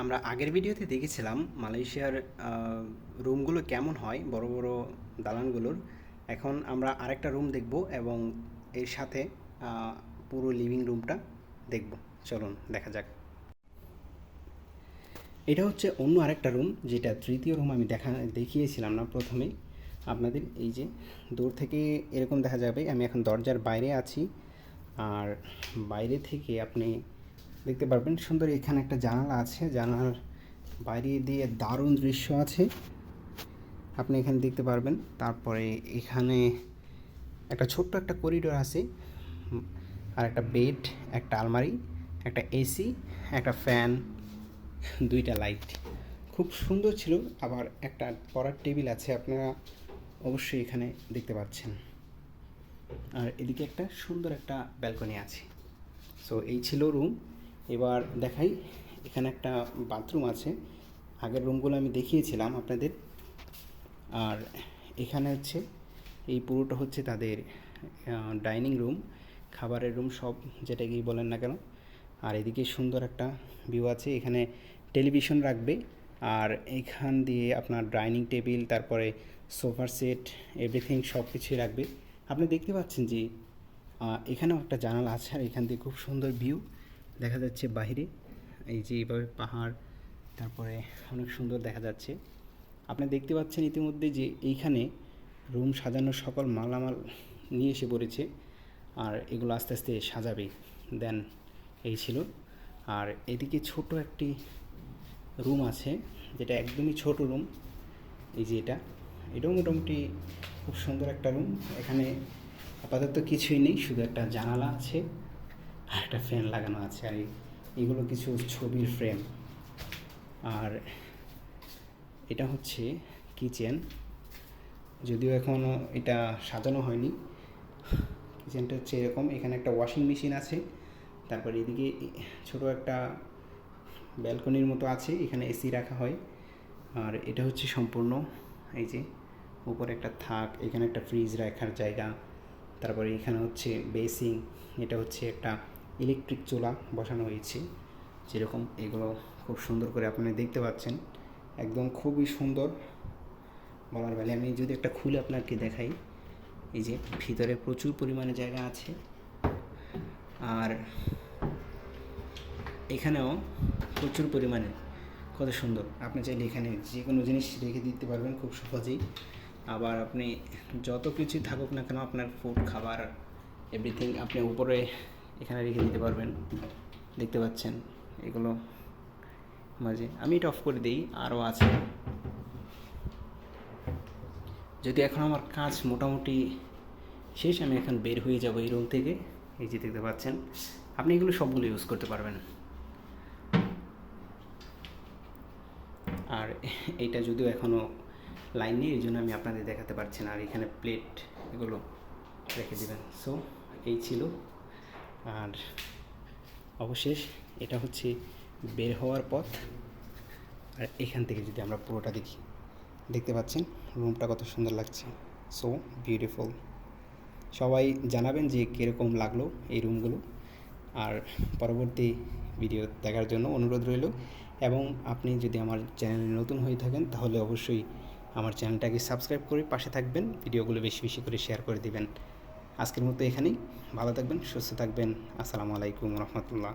আমরা আগের ভিডিওতে দেখেছিলাম মালয়েশিয়ার রুমগুলো কেমন হয়, বড় বড় দালানগুলোর। এখন আমরা আরেকটা রুম দেখব এবং এর সাথে পুরো লিভিং রুমটা দেখব। চলুন, দেখা যাক। এটা হচ্ছে অন্য আরেকটা রুম, যেটা তৃতীয় রুম আমি দেখা, দেখিয়েছিলাম না প্রথমেই। আপনাদের এই যে দূর থেকে এরকম দেখা যাবে, আমি এখন দরজার বাইরে আছি। আর বাইরে থেকে আপনি দেখতে পারবেন সুন্দর এখানে একটা জানালা আছে। জানালার বাইরে দিয়ে দারুণ দৃশ্য আছে। আপনি এখানে দেখতে পারবেন, তারপরে এখানে একটা ছোট্ট একটা করিডোর আছে। আর একটা বেড একটা আলমারি, একটা এসি একটা ফ্যান দুইটা লাইট খুব সুন্দর ছিল, আবার একটা পড়ার টেবিল আছে, আপনারা অবশ্যই এখানে দেখতে পাচ্ছেন। আর এদিকে একটা সুন্দর একটা ব্যালকনি আছে। সো এই ছিল রুম এবার দেখাই, এখানে একটা বাথরুম আছে। আগের রুমগুলো আমি দেখিয়েছিলাম আপনাদের। আর এখানে হচ্ছে, এই পুরোটা হচ্ছে তাদের ডাইনিং রুম খাবারের রুম সব যেটাকেই বলেন না কেন। আর এদিকে সুন্দর একটা ভিউ আছে, এখানে টেলিভিশন রাখবে। আর এখান দিয়ে আপনার ডাইনিং টেবিল তারপরে সোফার সেট এভরিথিং সব কিছুই রাখবে। আপনি দেখতে পাচ্ছেন যে এখানেও একটা জানালা আছে, আর এখান দিয়ে খুব সুন্দর ভিউ দেখা যাচ্ছে বাইরে এই যে এইভাবে পাহাড়, তারপরে অনেক সুন্দর দেখা যাচ্ছে। আপনি দেখতে পাচ্ছেন ইতিমধ্যে যে এইখানে রুম সাজানোর সকল মালামাল নিয়ে এসে পড়েছে আর এগুলো আস্তে আস্তে সাজাবে। দেন এই ছিল। আর এদিকে ছোট একটি রুম আছে, যেটা একদমই ছোট রুম। এই যে এটা, এটাও মোটামুটি খুব সুন্দর একটা রুম। এখানে আপাতত কিছুই নেই, শুধু একটা জানালা আছে। আর একটা ফ্যান লাগানো আছে আর এগুলো কিছু ছবির ফ্রেম আর এটা হচ্ছে কিচেন যদিও এখনও এটা সাজানো হয়নি। কিচেনটা হচ্ছে এরকম, এখানে একটা ওয়াশিং মেশিন আছে। তারপর এদিকে ছোট একটা ব্যালকনির মতো আছে, এখানে এসি রাখা হয়। আর এটা হচ্ছে সম্পূর্ণ, এই যে উপরে একটা থাক, এখানে একটা ফ্রিজ রাখার জায়গা। তারপরে এখানে হচ্ছে বেসিং এটা হচ্ছে একটা ইলেকট্রিক চুলা বসানো হয়েছে। যেরকম এগুলো খুব সুন্দর করে আপনারা দেখতে পাচ্ছেন। একদম খুবই সুন্দর। বলার বেলা আমি যদি একটা খুলে আপনাকে দেখাই, এই যে ভিতরে প্রচুর পরিমাণে জায়গা আছে। আর এখানেও প্রচুর পরিমাণে, কত সুন্দর। আপনি চাইলে এখানে যে কোনো জিনিস রেখে দিতে পারবেন খুব সহজেই। আবার আপনি যত কিছুই থাকুক না কেন, আপনার ফুড খাবার এভরিথিং আপনি উপরে এখানে রেখে দিতে পারবেন। দেখতে পাচ্ছেন এগুলো মাঝে। আমি এটা অফ করে দিই, আরও আছে। যদি এখন আমার কাজ মোটামুটি শেষ, আমি এখন বের হয়ে যাব এই রুম থেকে। এই যে দেখতে পাচ্ছেন, আপনি এগুলো সবগুলো ইউজ করতে পারবেন। আর এইটা যদিও এখনও লাইন নেই, এই জন্য আমি আপনাদের দেখাতে পারছি না। আর এখানে প্লেট এগুলো রেখে দেবেন। সো এই ছিল আর অবশেষ এটা হচ্ছে বের হওয়ার পথ। আর এখান থেকে যদি আমরা পুরোটা দেখি, দেখতে পাচ্ছেন রুমটা কত সুন্দর লাগছে। সো বিউটিফুল সবাই জানাবেন যে কীরকম লাগল এই রুমগুলো। আর পরবর্তী ভিডিও দেখার জন্য অনুরোধ রইল। এবং আপনি যদি আমার চ্যানেলে নতুন হয়ে থাকেন, তাহলে অবশ্যই আমার চ্যানেলটাকে সাবস্ক্রাইব করে পাশে থাকবেন। ভিডিওগুলো বেশি বেশি করে শেয়ার করে দিবেন। আজকের মতো এখানেই। ভালো থাকবেন সুস্থ থাকবেন। আসসালামু আলাইকুম রহমতুল্লাহ।